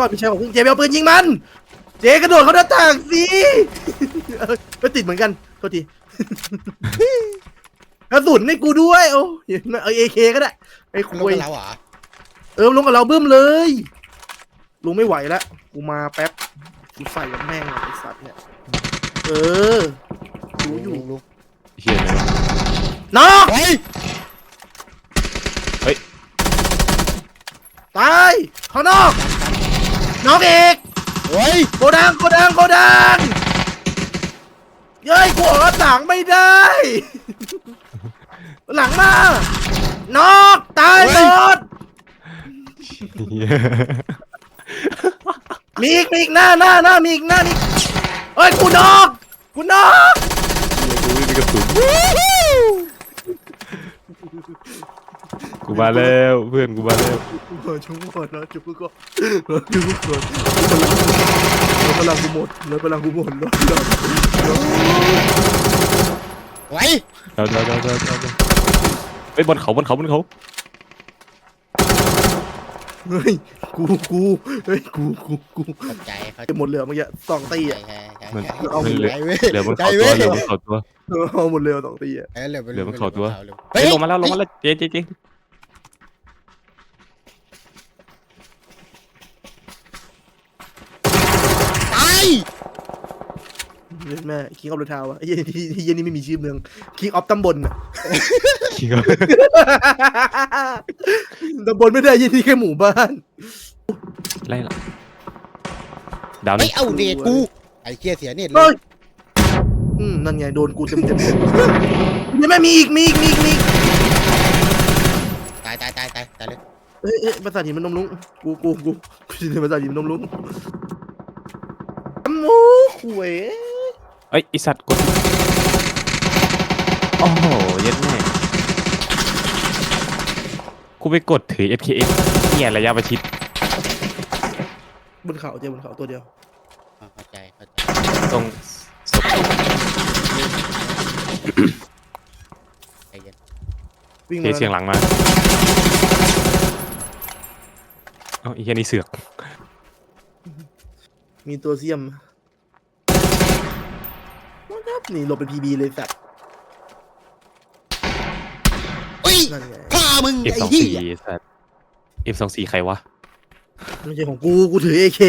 ก็ไม่ใช่ของพึ่งเจไปเอาปืนยิงมัน เจกระโดดเขาหน้าต่างสิเออไม่ติดเหมือนกันโทษที กระสุนให้กูด้วยโอ้ยเอาเอเคก็ได้ไอ้ลคุงยกับเราเหรอเออลงกับเราบึ้มเลยลุงไม่ไหวแล้วกูมาแป๊บกูใส่กับแม่งไอ้สัตว์เนี่ย เออรู้อยู่ลุงลุงเฮียเลยนอกเฮ้ยตายข้างนอก นอกอีกเฮ้ยโกดังโกดังโกดังเย้ยกูออกหน้าต่างไม่ได้ หลังมานอกตายหมดเฮียมีอีกมีอีกหน้าหน้าหน้ามีอีกหน้านี่เฮ้ยกูนอกกูนอก กูไม่มีกระสุนกู มาแล้วเพื่อนกูมาแล้วเออชุบก่อนนะชุบก่อนชุบก่อนแล้วพลังกูหมดแล้วพลังกูหมดแล้วพลังไว้เดี๋ยวเดี๋ยวเดี๋ยวเดี๋ยวเดี๋ยวเดี๋ยวเฮ้ยบนเขาบนเขาบนเขา เฮ้ยกูกูเฮ้ยกูกูกูเข้าใจเข้าใจจะหมดเลยเมื่อกี้สองตีใช่อะ ใช่ใช่มันใช่เอามันเหลือใจเว้ยเหลือบนใจเขาตัเว้วยเหลือบนเขาตัว เอาหมดเลยสองตีอะ เอ้ยเหลือเหลือบนเขาตัวเหลือเฮ้ยลงมาแล้วลงมาแล้วเจ๊เจ๊เจ๊ ตาย เล่น แม่คิงออฟเดอะทาวอะไอ้ยี่นี่ไอ้ยี่นี่ไม่มีชื่อเมืองคิงออฟตำบลอะคิงเอาตำบลไม่ได้ยี่นี่แค่หมู่บ้าน ไล่ละดาวไม่นี่เอาเน็ตกูไอ้เกียเสียเน็ตเลเฮ้ยยอืมนั่นไงโดนกูเต็มเต็มยังไม่มีอีกมีอีกมีอีกมีอีกตายตายตายตายตายเลยเอ้ยเอ้ยประสาทหินมันนมลุงกูกูกูกูชินประสาทหินมันนมลุงอำ มูหวยเอ้ยไอสัตว์กดโอ้โหเย็ดแม่กูไปกดถือ FKS เนี่ยระยะประชิดบนเขาเจอบนเขาตัวเดียวอ่าเข้าใจเข้าใจตรงศพใจเย็นวิ่งเจมาเสียงหลังมาเอ้าไอ้เหี้ยนี่เสือก มีตัวเสียมครับ นี่หลบเป็นพีบีเลยสัตว์อุ้ยนั่นไงฆ่ามึงเอฟไอ้สองเหี้สี่ยสัตว์เอฟสองสี่ใครวะ ไม่ใช่ของกู กูถือเอเค